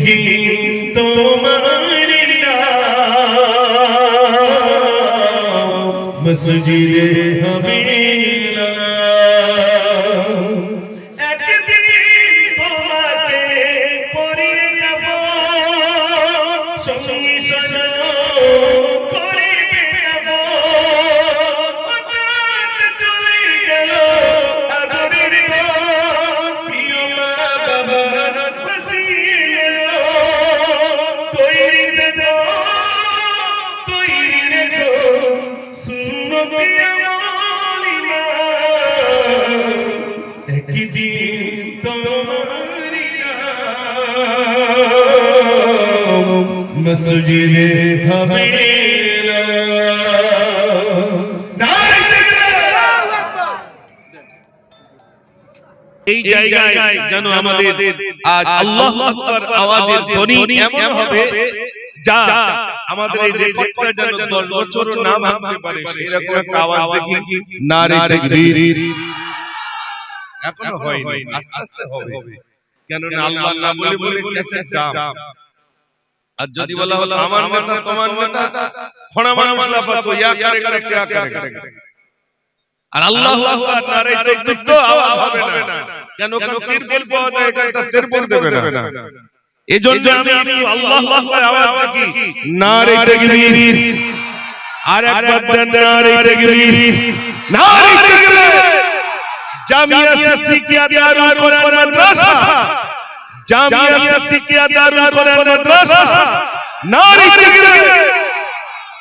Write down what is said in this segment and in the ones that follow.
একদিন তোমার মসজিদে মসজিদে! এই জায়গায় যেন আমাদের আজ আল্লাহ আকবার আওয়াজের ধ্বনি এমন হবে যা আমাদের এই রেকর্ডটা যেন দশ বছর না ভাঙতে পারে একটা আওয়াজ দেখি নারে তাকবীর এখনও হয়নি, আস্তে আস্তে হবে কেন না আল্লাহ না বলে বলে ক্যাসেট জাম আর যদি বলা হলো আমার নেতা তোমার নেতা খোনা মানুষ লাফাতো ইয়া করে করে ত্যাগ করে আর আল্লাহু আকবার নারে তাকবীর তো আওয়াজ হবে না। কেন কেন তিরপল পাওয়া যায় তার তিরপল দেবে না। এজন্য আমি একটু আল্লাহু আকবার আওয়াজ দেখি নারে তাকবীর আর একবার দেন নারে তাকবীর নারে তাকবীর জামিয়া সিকিয়া দারুল কোরআন মাদ্রাসা। জামিয়া সিকিয়া দারুল কোরআন মাদ্রাসা। নারে তাকবীর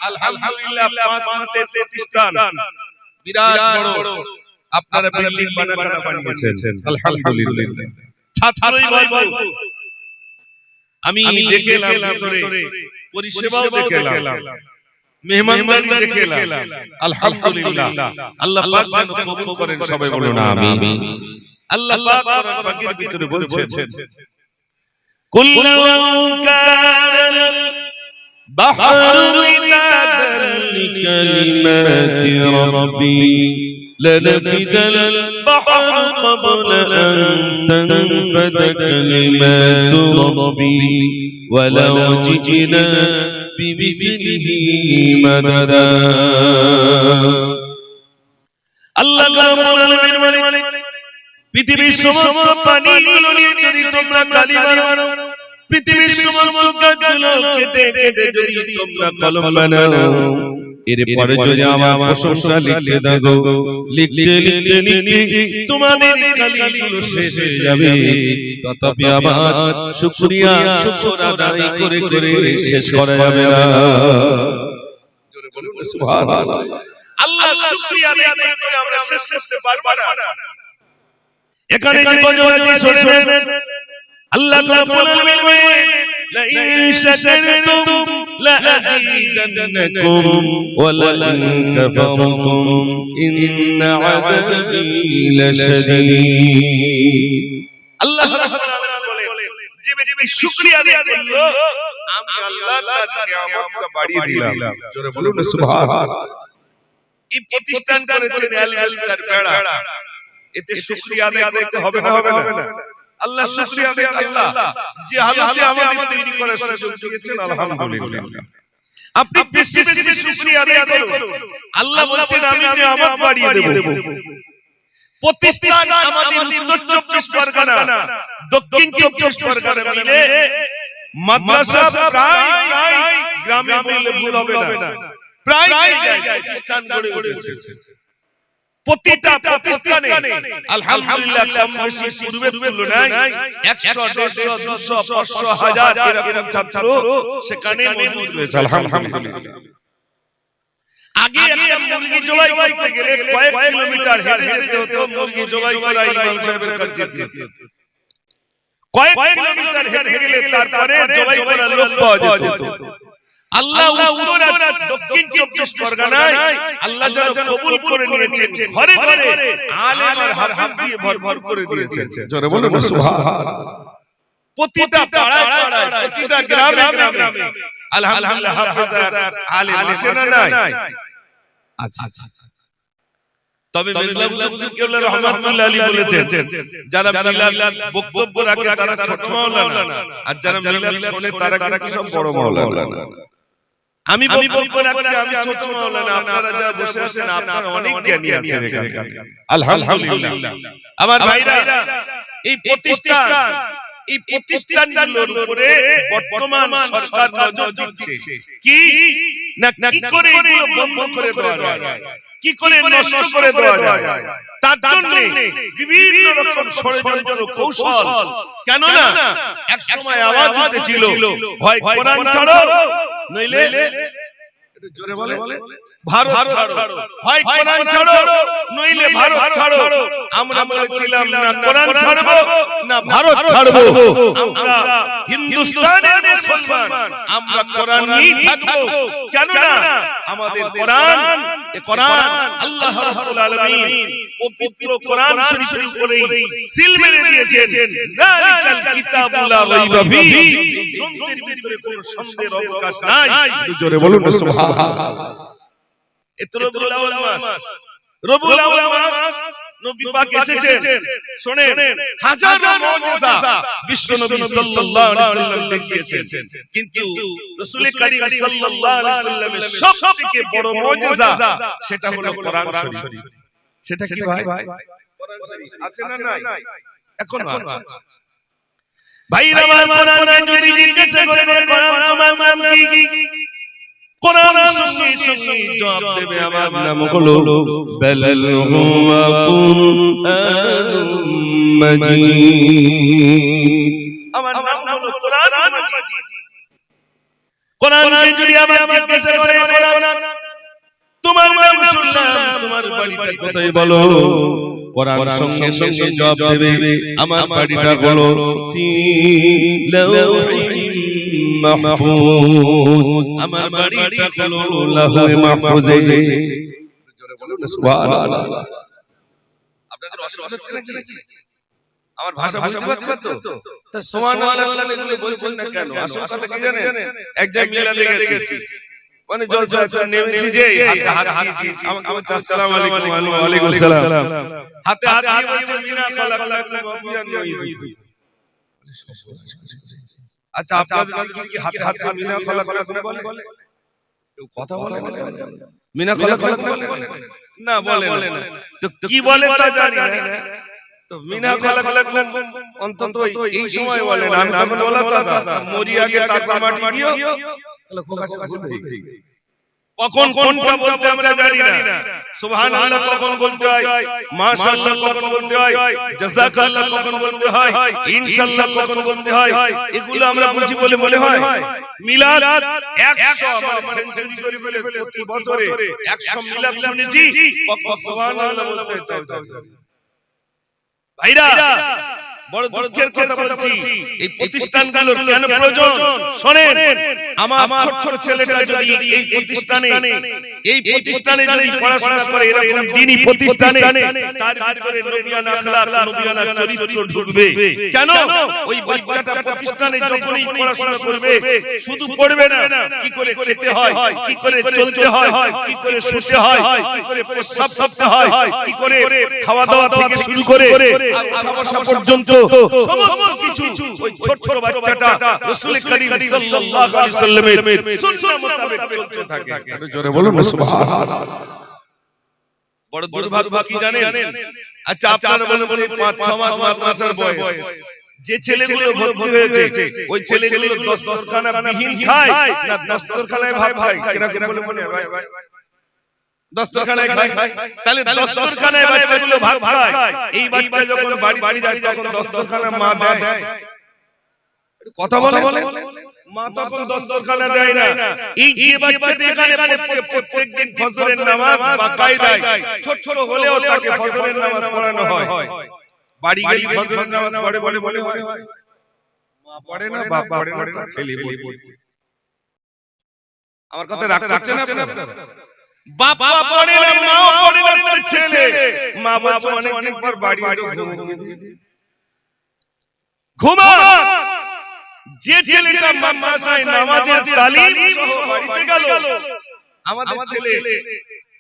আলহামদুলিল্লাহ পাঁচ মাসের প্রতিষ্ঠান। বিরাট বড়। আপনারা বিল্ডিং বানাকাটা বানিয়েছেন। আলহামদুলিল্লাহ। ছাত্রই বলব আমি দেখে এলাম ভিতরে। পরিষেবাও দেখে এলাম। মেহমানদারি দেখে এলাম। আলহামদুলিল্লাহ। আল্লাহ পাক যেন কবুল করেন সবাই বলুন আমিন। আল্লাহ পাক কোরআন পাকের ভিতরে বলছেন। قل لو كان بحر لكلمات ربي. لنفد البحر قبل أن تنفد كلمات ربي. ولو جئنا بمثله مددا. الله رب العالمين পৃথিবীর সমস্ত প্রাণীগুলো নিয়ে যদি তোমরা কালিমা মানো পৃথিবীর সমস্ত গাছগুলো কেটে কেটে যদি তোমরা কলম বানাও। এরপরে যদি আমার প্রশংসা লিখতে দাও লিখতে লিখতে লিখতে তোমাদের কালিগুলো শেষ হয়ে যাবে। তথাপি আমার শুকরিয়া শুকর আদায় করে করে শেষ করা যাবে না। জোরে বলুন, সুবহানাল্লাহ। আল্লাহ শুকরিয়া আদায় করে আমরা শেষ করতে পারব না। এখানে যে গজল আছে শুনবেন আল্লাহ রাব্বুল আলামিন বলেন لئن شكرتم لأزيدنكم ولئن كفرتم إن عذابي لشديد আল্লাহ রাব্বুল আলামিন বলেন যে ব্যক্তি শুকরিয়া আদায় করলো আমি আল্লাহ তার নিয়ামতটা বাড়িয়ে দিলাম জোরে বলুন সুবহানাল্লাহ এই প্রতিষ্ঠান করেছেন আলিয়ার বেড়া এতে শুকরিয়া আদায় করতে হবে না হবে না। আল্লাহ শুকরিয়া আদায় আল্লাহ। যে হালাতে আমাদের তৈরি করার সুযোগ দিয়েছেন আলহামদুলিল্লাহ। আপনি বেশি বেশি শুকরিয়া আদায় করুন। আল্লাহ বলছেন আমি নিয়ামত বাড়িয়ে দেব। প্রতিষ্ঠান আমাদের উত্তর চব্বিশ পরগনা। দক্ষিণ চব্বিশ পরগনা মিলে মাদ্রাসা প্রায় প্রায় গ্রামে বললে ভুল হবে না। প্রায় জায়গায় প্রতিষ্ঠান গড়ে উঠেছে। প্রতিটা প্রতিষ্ঠানে আলহামদুলিল্লাহ কম বেশি পূর্বের তুলনায় 100 150 200 500 হাজার এরকম ছাত্র সেখানে মজুদ রয়েছে। আলহামদুলিল্লাহ। আগে একটা মুরগি জবাই করতে গেলে কয়েক কিলোমিটার হেঁটে যেতে হতো মুরগি জবাই করা ইমাম সাহেবের কাছে যেতে। হতো। কয়েক কিলোমিটার হেঁটে গেলে তারপরে জবাই করার লোক পাওয়া যেত। আল্লাহ উত্তর আর দক্ষিণ চব্বিশ পরগনায় আল্লাহ যেন কবুল করে নিয়েছেন ঘরে ঘরে আলেম আর হাফেজ দিয়ে ভরভর করে দিয়েছে জোরে বলুন সুবহানাল্লাহ প্রতিটা পাড়ায় পাড়ায় প্রতিটা গ্রামে গ্রামে আলহামদুলিল্লাহ হাফেজ আর আলেম আছে না নাই? আচ্ছা তবে মির্জাউদ্দিন কেবলা রহমাতুল্লাহ আলী বলেছেন যারা মিলাদ বক্তব্য রাখে তারা ছোট মাওলানা। আর যারা মিলাদ শোনে তারা কিন্তু সব বড় মাওলানা। আমি বক্তব্য রাখছি আমি ছোট মাওলানা আপনারা যারা বসে আছেন আপনারা অনেক জ্ঞানী আছেন এখানে। আলহামদুলিল্লাহ। আমার ভাইরা এই প্রতিষ্ঠান এই প্রতিষ্ঠানগুলোর উপরে বর্তমান সরকার নজর দিচ্ছে। কি? না কি করে এগুলো বন্ধ করে দেওয়া যায়? কি করে নষ্ট করে দেওয়া যায়? তার জন্য। বিভিন্ন রকম ষড়যন্ত্র কৌশল। কেন না এক সময় আওয়াজ উঠেছিল হয় কোরআন ছাড়ো নইলে জোরে বলে। ভারত ছাড়ো। হয় কোরআন ছাড়ো নইলে ভারত ছাড়ো। আমরা বলেছিলাম না কোরআন ছাড়বো না ভারত ছাড়বো আমরা হিন্দুস্তানের মুসলমান। আমরা কোরআন নিয়ে থাকব। কেন না আমাদের কোরআন এ কোরআন আল্লাহ রাব্বুল আলামিন পবিত্র কোরআন শরীফের উপরে সিল মেরে দিয়েছেন। যালিকাল কিতাবুল রাইবা ফিহি গ্রন্থের ভিতরে কোনো সন্দেহের অবকাশ নাই। জোরে বলুন সুবহানাল্লাহ। এত রবিউল আউয়াল মাস। রবিউল আউয়াল মাস নবী পাক এসেছেন। শুনেন হাজারো মুজিজা বিশ্ব নবী সাল্লাল্লাহু আলাইহি ওয়াসাল্লাম দেখিয়েছেন। কিন্তু রাসূল করিম সাল্লাল্লাহু আলাইহি ওয়াসাল্লামের সবথেকে বড় মুজিজা সেটা হলো কোরআন শরীফ। সেটা কি ভাই? কোরআন শরীফ আছে না নাই? এখন আছে। ভাইরা আমার কোরআনকে যদি জিজ্ঞাসা করে কোরআন তোমার নাম কি? কোরআন সঙ্গে সঙ্গে জবাব দেবে আমার নাম হলো বেলাল হুয়া কুরআনুম মাজিদ। আমার নাম হলো কোরআন মাজিদ। কোরআনকে যদি আমার জিজ্ঞাসা করে কোরআন তোমার নাম শুনলাম তোমার বাড়িটা কোথায় বলো? কোরআন সঙ্গে সঙ্গে জবাব দেবে আমার বাড়িটা হলো ফি লাউহিন মাহফুজ। আমার বাড়িটা হলো লাহুয়ে মাহফুজে। জোরে বলুন সুবহানাল্লাহ। আপনাদের অসুবিধা হচ্ছে নাকি? আমার ভাষা বুঝতে পারছেন তো? তা। সুবহানাল্লাহ এগুলো বলছেন না কেন? আসল কথা কি জানেন? এক জায়গায় মিলাদে গেছি মানে জলসা নেমেছি যে হাতে হাত দিয়েছি। আমাকে বলছে আসসালামু আলাইকুম ওয়া আলাইকুম আসসালাম। হাতে হাত দিয়ে বলছে মিনা খালাকালাকুম ওয়া বিয়ান আচ্ছা আপনাদের দিকে কি হাতে হাতে মিনা খালাকালাকুম বলে কথা বলে? মিনা খালাকালাকুম বলে না। বলে না। তো কি বলে তা জানি না। তো মিনা খালাকালাকুম অন্তত এই সময় বলে না আমি তখন বলা চাচা মরি আগে তাকে মাটি দিও। তাহলে খোকা খোকা শুনবে কখন কোনটা বলতে আমরা জানি না। সুবহানাল্লাহ কখন বলতে হয়? মাশাআল্লাহ কখন বলতে হয়? জাযাকাল্লাহ কখন বলতে হয়? ইনশাআল্লাহ কখন বলতে হয়? এগুলো আমরা বুঝি বলে মনে হয়। মিলাদ 100 আমার সেঞ্চুরি করে ফেলে প্রতি বছরে। 100 মিলাদ শুনেছি কখন সুবহানাল্লাহ বলতে হয়। ভাইরা বড় দুঃখের কথা বলছি। এই প্রতিষ্ঠানগুলোর কেন প্রয়োজন? শোনেন আমার ছোট ছোট ছেলেটা যদি এই প্রতিষ্ঠানে এই প্রতিষ্ঠানে যদি পড়াশোনা করে এরকম দিনই প্রতিষ্ঠানে তার ভিতরে নবিয়ানা আখলাক নবিয়ানা চরিত্র ঢুকবে। কেন? ওই বাচ্চাটা প্রতিষ্ঠানে যখনই পড়াশোনা করবে শুধু পড়বে না। কি করে খেতে হয়? কি করে চলতে হয়? কি করে শুতে হয়? কি করে প্রস্রাব করতে হয়? কি করে খাওয়া দাওয়া থেকে শুরু করে আর পর্যন্ত সমস্ত কিছু ওই ছোট ছোট বাচ্চাটা রাসূল করিম সাল্লাল্লাহু আলাইহি সাল্লামের সুন্নাহ মোতাবেক চলতে থাকে জোরে বলুন বড় দুর্ভাগ্য কি জানেন? আচ্ছা আপনারা বলেন বলে 5 6 মাস মাদ্রাসার বয়স। যে ছেলেগুলো ভর্তি হয়েছে ওই ছেলেগুলো দস্তরখানা বিহীন খায়। না দস্তরখানায় ভাত খায়। কীরকম বলে মনে হয়? ভাই দস্তরখানায় খায়। তাহলে দস্তরখানায় বাচ্চাগুলো এই বাচ্চা যখন বাড়ি বাড়ি যায় তখন দস্তরখানা মা দেয়। কথা বলে মা তখন দস্তরখানা দেয় না। এই যে বাচ্চাটা এখানে পড়ছে প্রত্যেকদিন ফজরের নামাজ বাকায়দায় ছোট ছোট হলেও তাকে ফজরের নামাজ পড়ানো হয়। বাড়ি গেলে ফজরের নামাজ পড়ে বলে বলে হয় মা পড়ে না বাপ পড়ে না তার ছেলে পড়ে আমার কথা রাগ করছেন আপনারা? বাবা পড়ে না মাও পড়ে না তার ছেলে। মা বলছে অনেকদিন পর বাড়ি এসে ঘুমা যে ছেলেটা মাদ্রাসায় নামাজের তালিম সহ বাড়িতে গেল। আমাদের ছেলে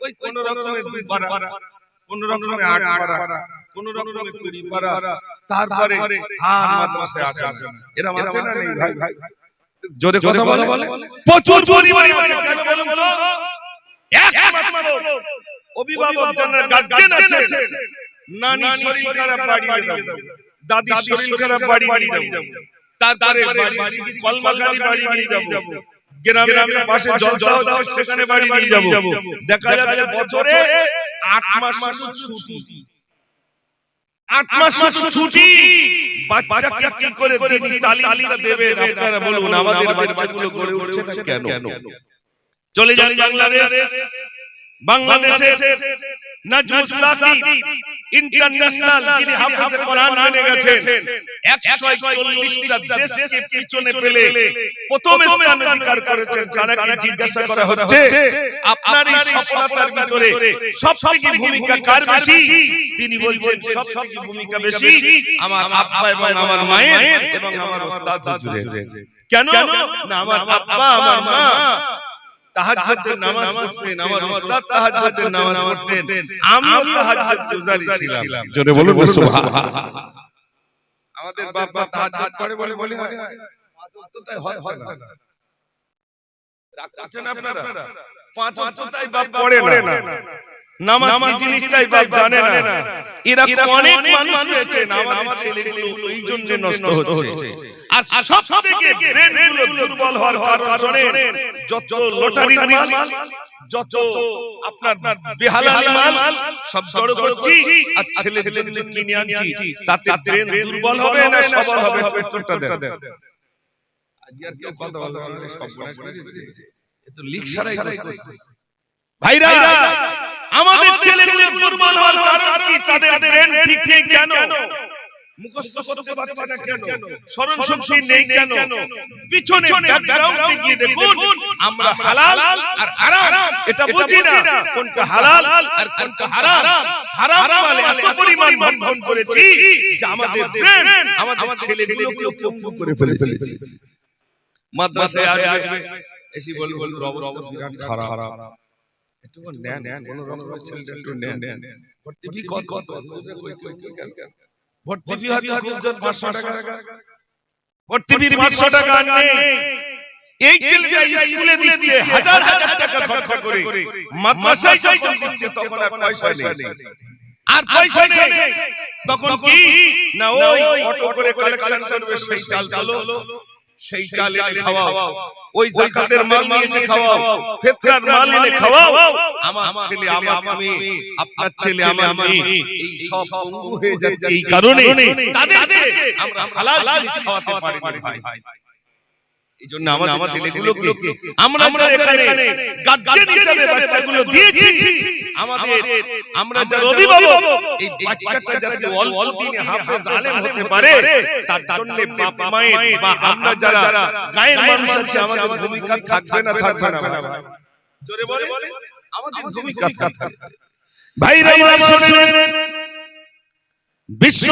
ওই কোন রকমের দুই পারা কোন রকমে আট পারা কোন রকমে কুড়ি পারা তারপরে আর মাদ্রাসায় আসে না। এরম আছে না। নেই ভাই ভাই। জোরে কথা বলে। প্রচুর পরিমাণে আছে। কেন বলুন তো। একমাত্র অভিভাবক যারা গার্জেন আছে। নানি শরীর খারাপ বাড়ি যাব দাদি শরীর খারাপ বাড়ি যাব তারপরে বাড়ি কলমাখালি বাড়ি নিয়ে যাব। গ্রামে গ্রামে পাশে জলসা হচ্ছে সেখানে বাড়ি নিয়ে যাব। দেখা যাচ্ছে বছরে আট মাস শুধু ছুটি। আট মাস শুধু ছুটি। বাচ্চাকে কি করে তিনি তালিমটা দেবেন আপনারা বলুন আমাদের বাচ্চাগুলো গড়ে উঠছে না কেন? চলে যান বাংলাদেশ। বাংলাদেশে নাজমুস সাকি ইন্টারন্যাশনাল যিনি হাফেজে কোরআন বনে গেছেন 140টা দেশকে পিছনে ফেলে প্রথম স্থান অধিকার করেছেন তাকে জিজ্ঞাসা করা হচ্ছে আপনার এই সফলতার ভিতরে সবথেকে ভূমিকা কার বেশি? তিনি বলছেন সবথেকে ভূমিকা বেশি আমার আব্বা এবং আমার মায়ের এবং আমার ওস্তাদ হুজুরের। কেন? না আমার আব্বা আমার মা। তাহাজ্জুদের নামাজ পড়তেন আমার উস্তাদ তাহাজ্জুদের নামাজ পড়তেন। আমিও তাহাজ্জুদ গুজারি ছিলাম। জোরে বলুন না সুবহান আমাদের বাবা তাহাজ্জুদ করে বলে বলে হয়। পাঁচ ওয়াক্ত তাই হচ্ছে না। রাগ করছেন আপনারা? পাঁচ ওয়াক্ত তাই বাপ পড়ে না। নামাজ কি জিনিসটাই বাপ জানে না। এরকম অনেক মানুষ রয়েছে আমাদের ছেলেগুলো এই জন্য নষ্ট হচ্ছে। আর সব থেকে ব্রেনগুলো দুর্বল হওয়ার কারণ যত লটারির মাল যত আপনার বেহালালি মাল সব জড়ো করছি আর ছেলেদের জন্য কিনে আনছি। তাতে ব্রেন দুর্বল হবে না সবল হবে উত্তরটা দেন। আজ আর কেউ কথা বলতে সব করে দিচ্ছে। এ তো লিক সারাই করছে ভাইরা আমাদের ছেলেগুলো দুর্বল হওয়ার কারণ কি? তাদের ব্রেন ঠিক নেই কেন? মুখস্থ করতে পারছে না কেন? স্মরণ শক্তি নেই কেন? পিছনে ব্যাকগ্রাউন্ডে গিয়ে দেখুন আমরা হালাল আর হারাম এটা বুঝি না কোনটা হালাল আর কোনটা হারাম। হারাম। মানে এত পরিমাণ বন্ধন করেছি যে আমাদের ব্রেন আমাদের ছেলেগুলোকে পঙ্গু করে ফেলেছে। মাদ্রাসায় আসবে এসে বলব অবস্থা বিরাট খারাপ। একটু নেন নেন কোন রকমের ছেলেটা একটু নেন নেন ভর্তি ফি কত কত ভর্তি ফি হয়তো খুবজন পাঁচশো টাকা ভর্তি ফি পাঁচশো টাকা নেই এই ছেলেটা স্কুলে দিচ্ছে হাজার হাজার টাকা খরচা করে মাদ্রাসায় যখন দিচ্ছে তখন আর পয়সা নেই আর পয়সা নেই তখন কি না ওই অটো করে কালেকশন করবে সেই চাল চালো সেই চাল এনে খাওয়াও। ওই জাকাতের মাল নিয়ে এসে খাওয়াও। ফিতরার মাল এনে খাওয়াও। আমার ছেলে আমার মেয়ে আপনার ছেলে আমার মেয়ে এই সব পঙ্গু হয়ে যাচ্ছে। এই কারণে তাদেরকে আমরা হালাল জিনিস খাওয়াতে পারি না ভাই। এই জন্য আমাদের ছেলেগুলোকে আমরা যারা এখানে গার্জেন হিসেবে বাচ্চাগুলো দিয়েছি আমাদের আমরা যারা অভিভাবক এই বাচ্চাটা যাতে অল্প দিনে হাফেজ আলেম হতে পারে তার জন্য বাপ মায়ের বা আমরা যারা গায়ের মানুষ আছে আমাদের ভূমিকা থাকবে না থাকবে না জোরে বলে আমাদের ভূমিকা থাকবে। ভাইরা আমার শুনেন। বিশ্ব